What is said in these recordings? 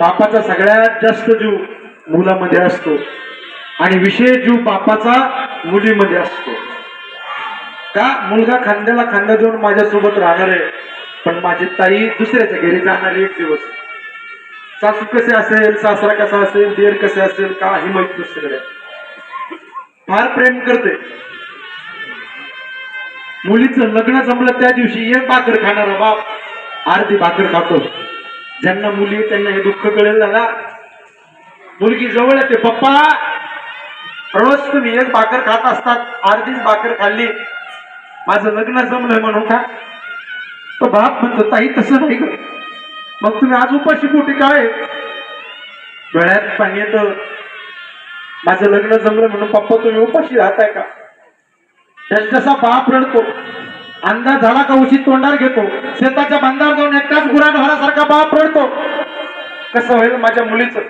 बापाचा सगळ्यात जास्त जीव मुलामध्ये असतो. आणि विशेष जीव बापाचा मुलीमध्ये असतो. का? मुलगा खांद्याला खांदा देऊन माझ्यासोबत राहणार आहे. पण माझी ताई दुसऱ्याच्या घरी जाणार एक दिवस. सासू कसे असेल सासरा कसा असेल देर कसे असेल का काही माहीत दुसऱ्या फार प्रेम करते. मुलीचं लग्न जमलं त्या दिवशी एक भाकर खाणारा बाप अर्धी भाकर खातो. ज्यांना मुली त्यांना हे दुःख कळेल दादा. मुलगी जवळ येते पप्पा रोज तुम्ही एक भाकर खात असतात अर्धीच भाकर खाल्ली. माझं लग्न जमलंय म्हणून का? तो बाप म्हणतो ताई तसं नाही ग. मग तुम्ही आज उपाशी कुठे काय डोळ्यात पाणी येतं. माझं लग्न जमलं म्हणून पप्पा तुम्ही उपाशी राहताय का? जस जसा बाप रडतो अंदाज झाला का उशीत तोंडार घेतो. शेताच्या बांधावर जाऊन एकटाच गुराढोरासारखा बाप रडतो. कसं होईल माझ्या मुलीचं?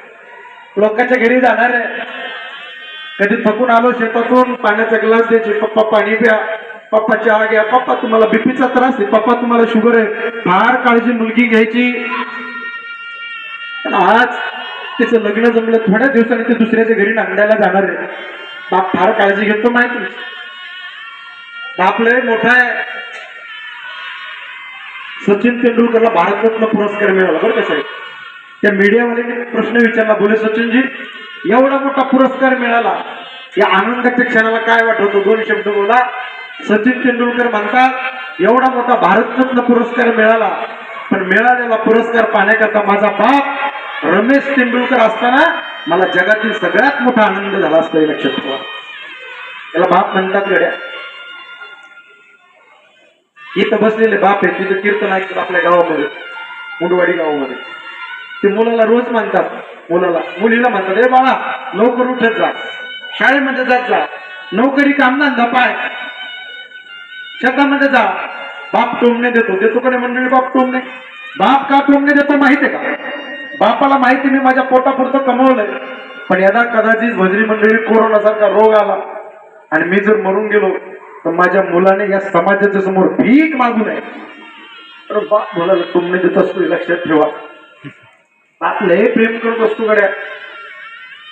लोकांच्या घरी जाणार आहे. कधी थकून आलो शेतातून पाण्याचा ग्लास द्यायचे पप्पा पाणी प्या पप्पा चहा घ्या. पप्पा तुम्हाला बीपीचा त्रास आहे. पप्पा तुम्हाला शुगर आहे. फार काळजी मुलगी घ्यायची. आज तिचं लग्न जमलं थोड्या दिवसांनी ते दुसऱ्याच्या घरी नांदायला जाणार आहे. बाप फार काळजी घेतो माहिती. बाप लय मोठा आहे. सचिन तेंडुलकरला भारतरत्न पुरस्कार मिळाला. बरं का साहेब? त्या मीडियावाल्याने प्रश्न विचारला बोले सचिनजी एवढा मोठा पुरस्कार मिळाला या आनंदाच्या क्षणाला काय वाटवतो दोन शब्द बोला. सचिन तेंडुलकर म्हणतात एवढा मोठा भारतरत्न पुरस्कार मिळाला पण मिळालेला पुरस्कार पाहण्याकरता माझा बाप रमेश तेंडुलकर असताना मला जगातील सगळ्यात मोठा आनंद झाला असतो हे लक्षात ठेवा. याला बाप म्हणतात गड्या इथं बसलेले बाप आहेत तिथं कीर्तन ऐकतात आपल्या गावामध्ये मुंडवाडी गावामध्ये. ते मुलाला रोज म्हणतात मुलाला मुलीला म्हणतात रे बाळा लवकर उठत जा शाळेमध्ये जात जा नोकरी कामधंदा पाय शेतामध्ये जा बाप टोमणे देतो. देतो कडे मंडळी बाप टोमणे? बाप का टोमणे देतो माहिती आहे का? बापाला माहिती मी माझ्या पोटापुरतं कमवलंय. पण यदा कदाचित भजरी मंडळी कोरोनासारखा रोग आला आणि मी जर मरून गेलो तर माझ्या मुलाने या समाजाच्या समोर भीक मागू नये. तर बाप मुलाला टोमणे देत असतो लक्षात ठेवा. बापला हे प्रेम करत असतो गड्या.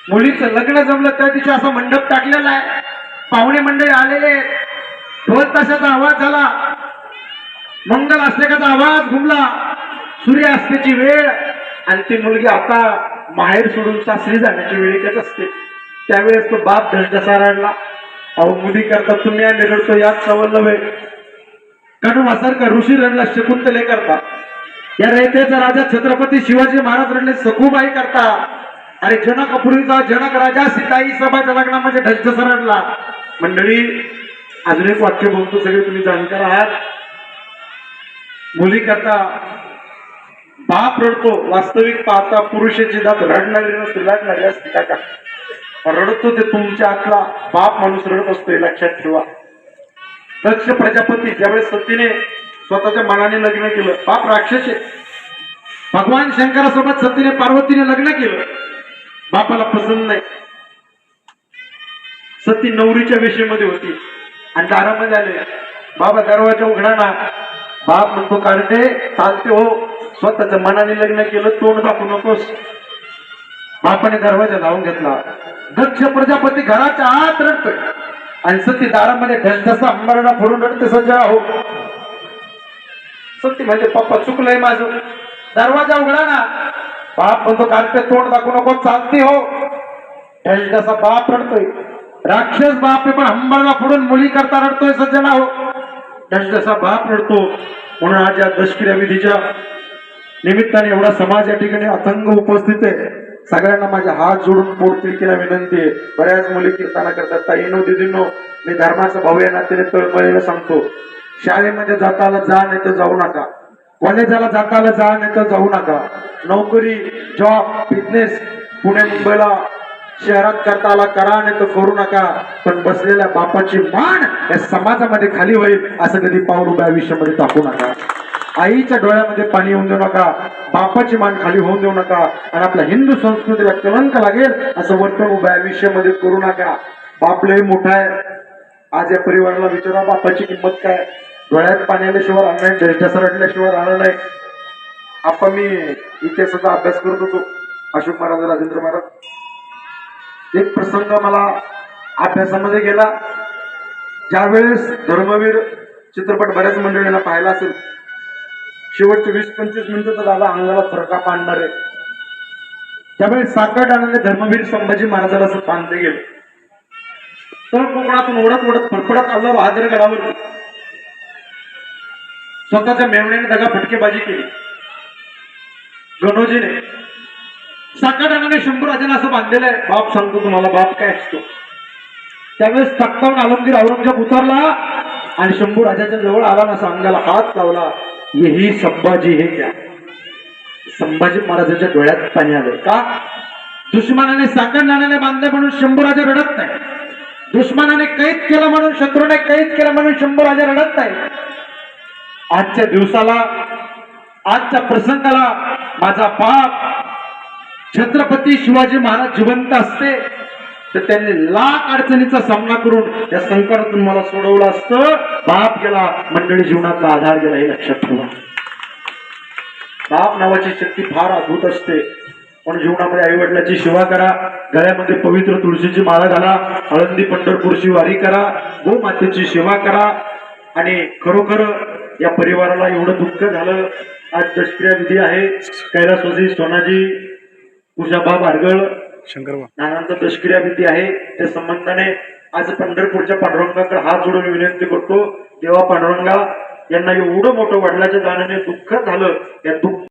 मुलीचं लग्न जमलं त्या दिवशी असा मंडप टाकलेला आहे. पाहुणे मंडळी आलेले ढोल ताशाचा आवाज झाला. मंगल असल्याचा आवाज घुमला. सूर्य असल्याची वेळ. आणि ती मुलगी आता माहेर सोडून सासरी जाण्याची वेळ एकच असते. त्यावेळेस तो बाप धडधसा रडला अहो मुली करता तुम्ही आणि रडतो यात सवल नव्हे. कणवासारखा ऋषी रडला शकुंतले करता. या रयतेचा राजा छत्रपती शिवाजी महाराज रडले सखूबाई करता. अरे जनकपुरीचा जनक राजा सीताई सभाच्या लग्नामध्ये ढजसा रडला. मंडळी अजून एक वाक्य बोलतो सगळे तुम्ही जाणकार आहात. मुली करता बाप रडतो वास्तविक पाहता पुरुषाची दात रडणारी नसते लढणारी असते का रडतो ते तुमच्या आतला बाप माणूस रडत असतो हे लक्षात ठेवा. दक्ष प्रजापती ज्यावेळेस सतीने स्वतःच्या मनाने लग्न केलं बाप राक्षस आहे. भगवान शंकरासोबत सतीने पार्वतीने लग्न केलं बापाला पसंत नाही. सती नवरीच्या विषयमध्ये होती आणि दारामध्ये आले. बाबा दरवाजा उघडा ना. बाप म्हणतो कारटे चालते हो. स्वतःच्या मनाने लग्न केलं तोंड दाखवू नकोस. बापाने दरवाजा लावून घेतला. दक्ष प्रजापती घराच्या आत रडतोय. आणि सती दारामध्ये ढसढसा अंबरणा फोडून रडते सज्जा हो. सती म्हणजे पप्पा चुकलंय माझं. दरवाजा उघडा ना. बाप म्हणतो कारपे तोंड दाखवू नको चालते हो. ढसढसा बाप रडतोय. राक्षस बाप आहे पण अंबरणा फोडून मुली करता रडतोय सज्जना हो. ढसढसा बाप रडतो. म्हणून आज या दशक्रिया विधीच्या निमित्ताने एवढा समाज या ठिकाणी अथंग उपस्थित आहे. सगळ्यांना माझे हात जोडून पोटतिडकीला विनंती. आहे बऱ्याच मुली कीर्तना करतात. ताईनो दिदीनो मी धर्माचा भाऊ या नात्याने तळमळीला सांगतो. शाळेमध्ये जाता जा नाही तर जाऊ नका. कॉलेजाला जाताला जा नाही तर जाऊ नका. नोकरी जॉब बिझनेस पुणे मुंबईला शहरात करता आला करा नाही तर करू नका. पण बसलेल्या बापाची मान या समाजामध्ये खाली होईल असं कधी पाऊल उभ्या आयुष्यामध्ये टाकू नका. आईच्या डोळ्यामध्ये पाणी येऊन देऊ नका बापाची मान खाली होऊन देऊ नका आणि आपल्या हिंदू संस्कृतीला कलंक लागेल असं वर्तन उभ्या आयुष्यामध्ये करू नका. बाप मोठा आहे. आज या परिवाराला विचारा बापाची किंमत काय? डोळ्यात पाणी आल्याशिवाय राहणार नाही ढसढस सरटल्याशिवाय राहणार नाही. आपण मी इतिहासाचा अभ्यास करत होतो अशोक महाराज राजेंद्र महाराज. एक प्रसंग मला अभ्यासामध्ये गेला. ज्यावेळेस धर्मवीर चित्रपट बऱ्याच मंडळींना पाहिला असेल शेवटचे वीस पंचवीस मिनिटं तर दादा अंगाला फरका पाडणार आहे. त्यामुळे साकरडाने धर्मवीर संभाजी महाराजाला असं बांधले गेलं तर कोकणातून ओढत ओढत फडफडत आलं बहादरगडावर स्वतःच्या मेवण्याने दगा फटकेबाजी केली. गणोजीने साकरडाने शंभूराजांना असं बांधलेलं आहे. बाप सांगतो तुम्हाला बाप काय असतो. त्यावेळेस तक्तावून आलमगीर औरंगजेब उतरला आणि शंभू राजाच्या जवळ आला ना असा अंगाला हात लावला. ही संभाजी हे क्या संभाजी महाराजांच्या डोळ्यात पाणी आले का? दुश्मनाने साखर नाण्याने बांधले म्हणून शंभू राजा रडत नाही दुश्मनाने कैद केलं म्हणून शत्रूने कैद केलं म्हणून शंभू राजा रडत नाही आजच्या दिवसाला आजच्या प्रसंगाला माझा बाप छत्रपती शिवाजी महाराज जिवंत असते. तर त्यांनी लाख अडचणीचा सामना करून या संकटातून मला सोडवलं असतं. बाप गेला मंडळी जीवनाचा आधार गेला हे लक्षात ठेवा. बाप नावाची शक्ती फार अद्भुत असते. पण जीवनामध्ये आई वडिलांची सेवा करा गळ्यामध्ये पवित्र तुळशीची माळा घाला आळंदी पंढरपूरची वारी करा गोमातेची सेवा करा. आणि खरोखर या परिवाराला एवढं दुःख झालं आज दशक्रिया विधी आहे कैलासवासी सोनाजी उषाबा भार्गळ नानांचा दुष्क्रिया भीती आहे. त्या संबंधाने आज पंढरपूरच्या पांडुरंगाकडे हात जोडून विनंती करतो देवा पांडुरंगा यांना एवढं मोठं वडिलाच्या दानाने दुःख झालं या दुःख